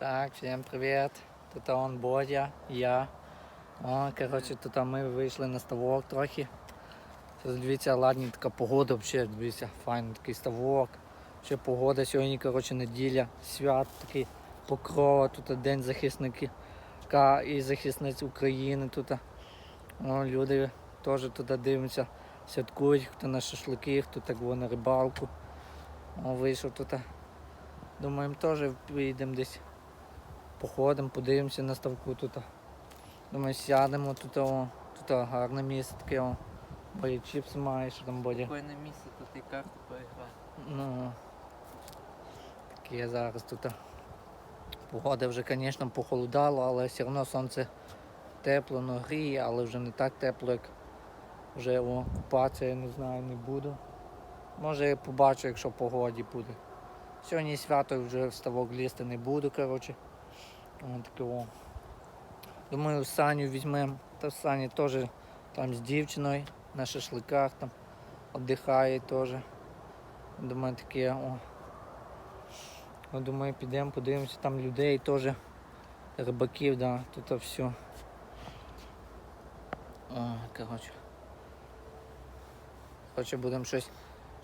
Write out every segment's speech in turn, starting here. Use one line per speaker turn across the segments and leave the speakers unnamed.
Так, всім привіт. Тут он Бодя, я. О, коротше, тут ми вийшли на ставок трохи. Дивіться, ладні така погода взагалі, дивіться, файний такий ставок. Ще погода сьогодні, коротше, неділя, свят такий покрова, тут день захисника і захисниць України. Тут О, люди теж туди дивляться, святкують, хто на шашлики, хто так на рибалку. О, вийшов тут. Думаємо, теж поїдемо десь походимо, подивимося на ставку тут. Думаю, сядемо тут, о, тут о, гарне місце таке. О. Бодя чіпси має, що там Бодя.
Спокійне місце, тут і карту поіграти.
Ну, таке зараз тут. Погода вже, звісно, похолодало, але все одно сонце тепло, ну гріє, але вже не так тепло, як вже о, купатися, я не знаю, не буду. Може я побачу, якщо погоді буде. Сьогодні свято вже в ставок лізти не буду, коротше. О. Думаю, Саню візьмемо. Та Саня теж там з дівчиною на шашликах там віддихає теж. Думаю, таке, о. Ну, думаю, підемо, подивимося, там людей теж, рибаків, да, тут все. О. Коротше, будемо щось,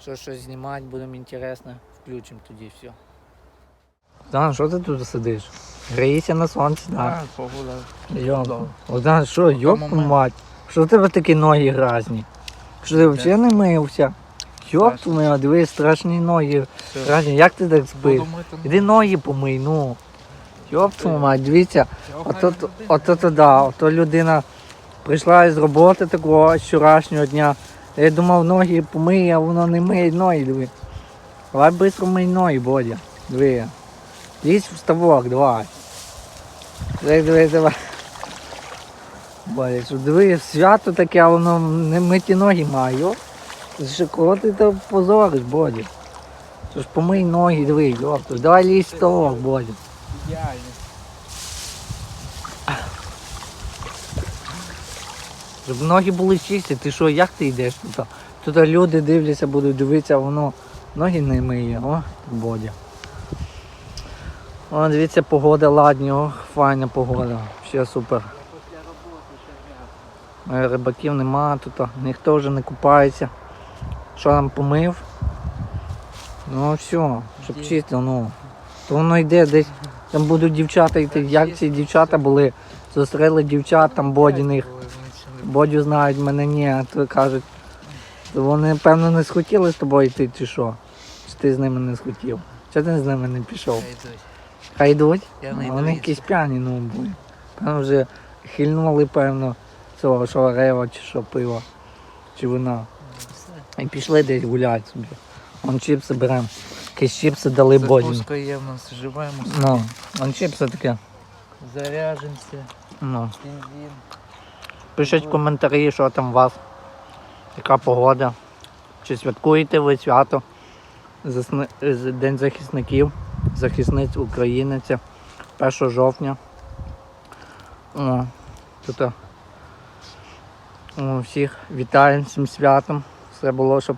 щось, щось знімати, будемо інтересне, включимо тоді все. Богдан, що ти тут сидиш? Грієшся на сонці, так? Йоп. Богдан, що, йоп мать? Що у тебе такі ноги гразні? Що ти взагалі не мився? Йоп твою, дивись, страшні ноги.
Все.
Як ти так спиш? Іди ноги помий, ну. Йоп твою мать, дивіться, ото, то- ото да, ото людина прийшла із роботи такого з вчорашнього дня. Я думав, ноги помий, а воно не миє ноги, диви. Давай швидко мий ноги, Бодя. Диви. Лізь в ставок, давай. Диви, диви, давай. Бодя, диви, свято таке, а воно не миті ноги йоп. Що кого ти то позориш, Бодя? Що ж помий ноги, диви, йоп. Давай лізь ставок, Бодя.
Ідеально.
Щоб ноги були чисті, ти що, як ти йдеш тут? Тут люди дивляться, будуть дивитися, воно ноги не миє, о, бодя. О, дивіться, погода ладні, о, файна погода, все супер. Е, Рибаків нема тут, ніхто вже не купається. Що там помив? Ну все, щоб чисто, ну. То воно йде десь, там будуть дівчата йти, як ці дівчата були, зустріли дівчат там бодіних. Бодю знають, мене ні, а то кажуть, то вони, певно, не схотіли з тобою йти чи що? Чи ти з ними не схотів? Чи ти з ними не пішов? Хай йдуть?
Не
вони якісь п'яні, ну, були. Певно, вже хильнули, певно, цього, що рева, чи що пиво, чи вина. І пішли десь гуляти собі. Вон чіпси беремо. Якісь чіпси дали Боді.
Закуска є в нас, живемо,
Ну, вон чіпси таке.
заряжемося,
Ну.
бензин.
Пишіть коментарі, що там у вас, яка погода. Чи святкуєте ви свято День захисників, захисниць України, це 1 жовтня. О, тут о, о, всіх вітаємо цим святом. Все було, щоб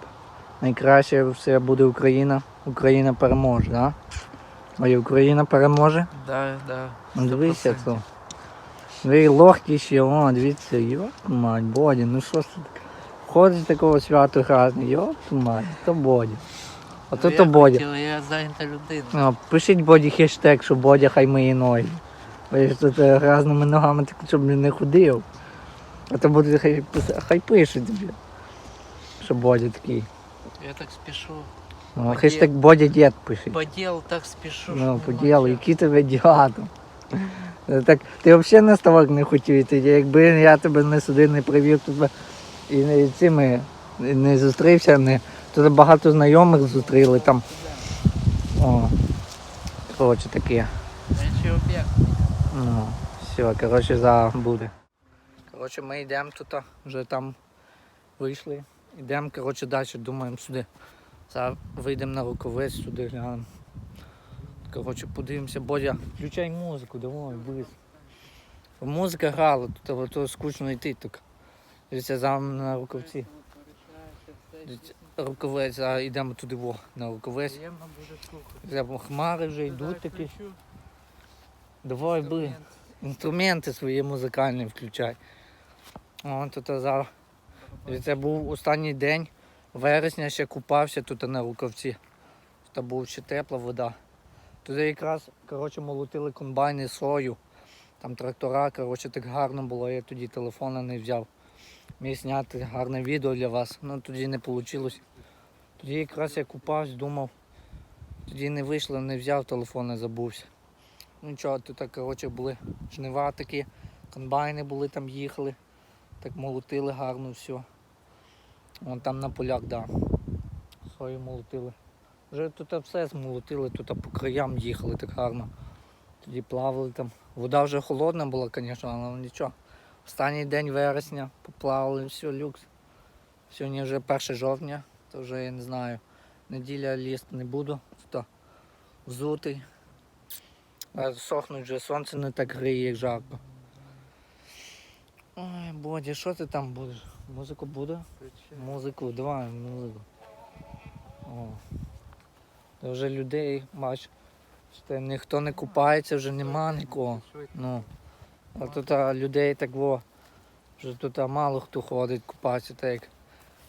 найкраще все буде Україна. Україна переможе, да? Ой, Україна переможе.
Да, да.
Ну, дивися
100%.
це. Ви легкі ще, о, дивіться, йоп, мать, Боді, ну що ж це таке? Ходить такого свято грязний, йоп, мать, то Боді. Ото
Ну,
то
я
Боді.
Я зайнята людина.
О, пишіть Боді хештег, що Бодя хай миє ноги. Бо я ж тут е, грязними ногами, так, щоб не ходив. А то буде хай, пис- хай пишуть тобі. Що Бодя такий.
Я так спішу.
Ну,
Боді.
хештег Бодя дід пишіть.
По ділу так спішу.
Ну,
що
по ділу,
часу.
який тебе діатом. Так, ти взагалі на ставок не хотів йти. Якби я тебе не сюди не привів, тебе і не цими не зустрівся, не. Тут багато знайомих зустріли там. О, коротше таке.
Менший об'єкт.
Ну, все, коротше, зараз буде. Коротше, ми йдемо тут, вже там вийшли. Йдемо, коротше, далі, думаємо сюди. Зараз вийдемо на рукавець, сюди глянемо. Коротше, подивимося, Бодя, включай музику, давай, близь. Музика грала, тут але то скучно йти так. Дивіться, зараз на рукавці. Дивіться, Рукавець, зараз йдемо туди во, на рукавець.
Приємно буде слухати.
Прямо Хмари вже йдуть такі. Давай би. Інструменти свої музикальні включай. О, тут зараз. Це був останній день вересня, ще купався тут на рукавці. Тут була ще тепла вода. Туди якраз коротше, молотили комбайни сою. Там трактора, коротше, так гарно було, я тоді телефона не взяв. Міг зняти гарне відео для вас, ну тоді не вийшло. Тоді якраз я купався, думав, тоді не вийшло, не взяв телефон, не забувся. Ну нічого, тут коротше, були жнива такі, комбайни були там їхали, так молотили гарно все. Вон там на полях, да. Сою молотили. Вже тут все змолотили, тут по краям їхали так гарно. Тоді плавали там. Вода вже холодна була, звісно, але нічого. Останній день вересня поплавали, все, люкс. Сьогодні вже 1 жовтня, то вже я не знаю. Неділя лізти не буду. То взутий. Сохнуть вже сонце не так гріє, як жарко. Ой, Бодя, що ти там будеш? Музику буде? Музику, давай музику. О. Та вже людей, бач, ніхто не купається, вже нема нікого. Ну. А тут а, людей так во. Вже тут а, мало хто ходить купатися, так.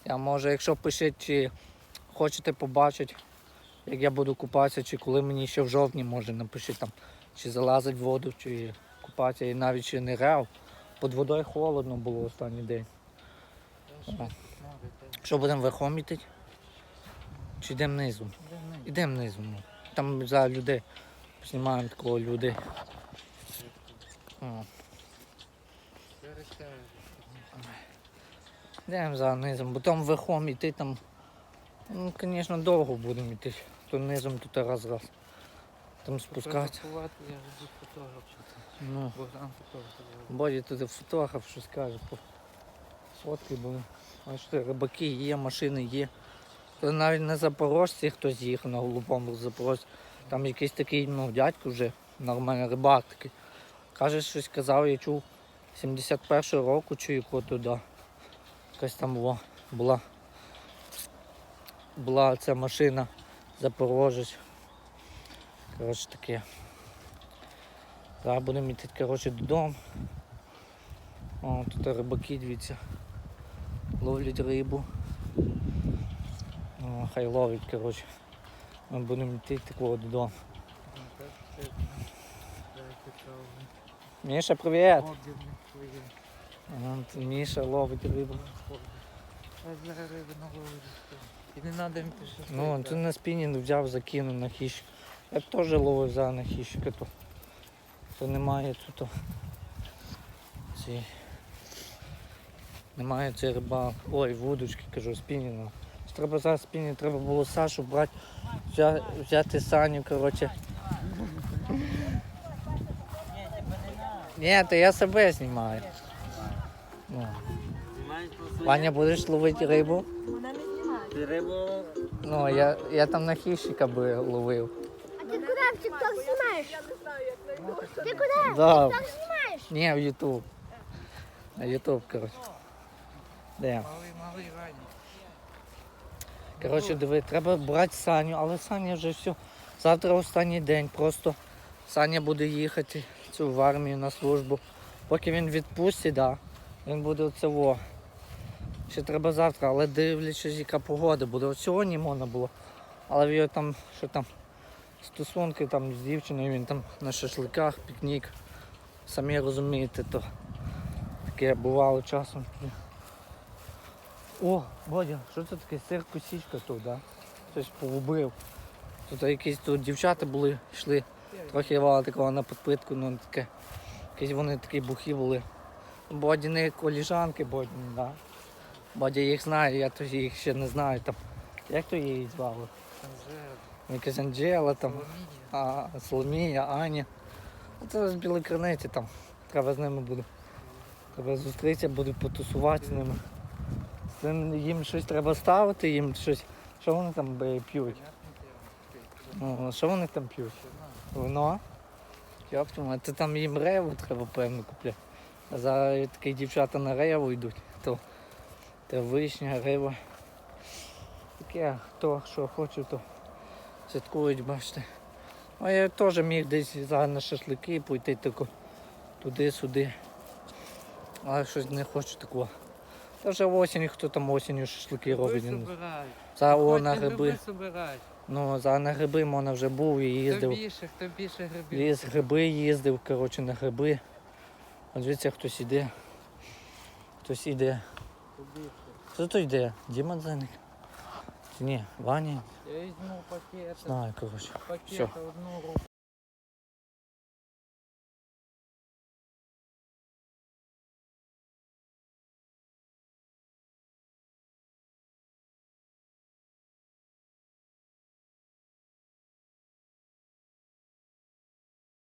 Я може, якщо пишіть, чи хочете побачити, як я буду купатися, чи коли мені ще в жовтні може напишіть там, чи залазить в воду, чи купатися, і навіть ще не грав. Під водою холодно було останній день. Що будемо верхом йти? Чи йдемо
ми?
Йдемо низом. ну. Там за людей. Знімаємо такого людей. Йдемо за низом, бо там верхом йти там. Ну, звісно, довго будемо йти. То низом тут. Там
веду фотограф. що це.
Ну. Боді тут фотограф щось каже. Фотки були. Що рибаки є, машини є. То навіть на Запорожці хтось їхав на голубому Запорожці. Там якийсь такий ну, дядько вже, нормальний рибак такий. Каже, щось казав, я чув 71-го року чи якого туди. Якась там була, була, була ця машина Запорожець. Коротше таке. Зараз будемо йти коротше, додому. О, тут рибаки, дивіться. Ловлять рибу. О, хай ловить, коротше. Ми будемо йти такого додому. Міша, привіт! Міша ловить рибу.
Зараз риби наловлю. І не треба їм пішти.
Ну, ти на спінінг взяв, закинув на хищ. Я б теж ловив за на хищика, то, то немає тут. Ці... Немає цей рибак. Ой, вудочки, кажу, спінінга. Треба зараз спінінг, треба було Сашу брати, взяти Саню, коротше. Ні, то я себе знімаю. Ну. Ваня, будеш ловити рибу?
Ти рибу
Ну, я, я там на хищика би ловив.
А ти куди в TikTok знімаєш? Ти куди?
Да.
Так знімаєш?
Ні, в Ютуб. На Ютуб, коротше. Де?
Малий, малий ранній.
Коротше, диви, треба брати Саню, але Саня вже все. Завтра останній день. Просто Саня буде їхати цю в армію на службу. Поки він відпустить, да, він буде оцево. Ще треба завтра, але дивлячись, яка погода буде. От сьогодні можна було. Але його там, що там, стосунки там з дівчиною, він там на шашликах, пікнік. Самі розумієте, то таке бувало часом. О, Бодя, що це таке? Сир косічка тут, да? Щось погубив. Тут якісь тут дівчата були, йшли, трохи давали такого на підпитку, ну таке. Якісь вони такі бухі були. Боді не коліжанки, Боді, да. Бодя їх знає, я то їх ще не знаю. Там. Як то її звали?
Анжела.
Якась Анджела там,
Соломія.
а, Соломія, Аня. Ну, Це з білої криниці там. Треба з ними буде. Треба зустрітися, буду потусувати з ними. З ним- Їм щось треба ставити, їм щось. Що вони там бе, п'ють? Ну, що вони там п'ють? Вино? А то там їм реву треба певно купляти. А зараз такі дівчата на реву йдуть, то, то вишня, риба. Таке, хто що хоче, то святкують, бачите. А я теж міг десь зараз на шашлики пойти тако туди-сюди. Але щось не хочу такого. Та вже осінь, хто там осінню шашлики робить. Він- о, на гриби. Ну, за на гриби можна вже був і їздив.
Хто більше, хто більше грибів.
Ліз гриби їздив, коротше, на гриби. От дивіться, хтось іде. Хтось іде. Хто то йде? Діма Дзеник? Чи ні, Ваня?
Я візьму пакет.
Знаю, коротше.
Пакет одну руку.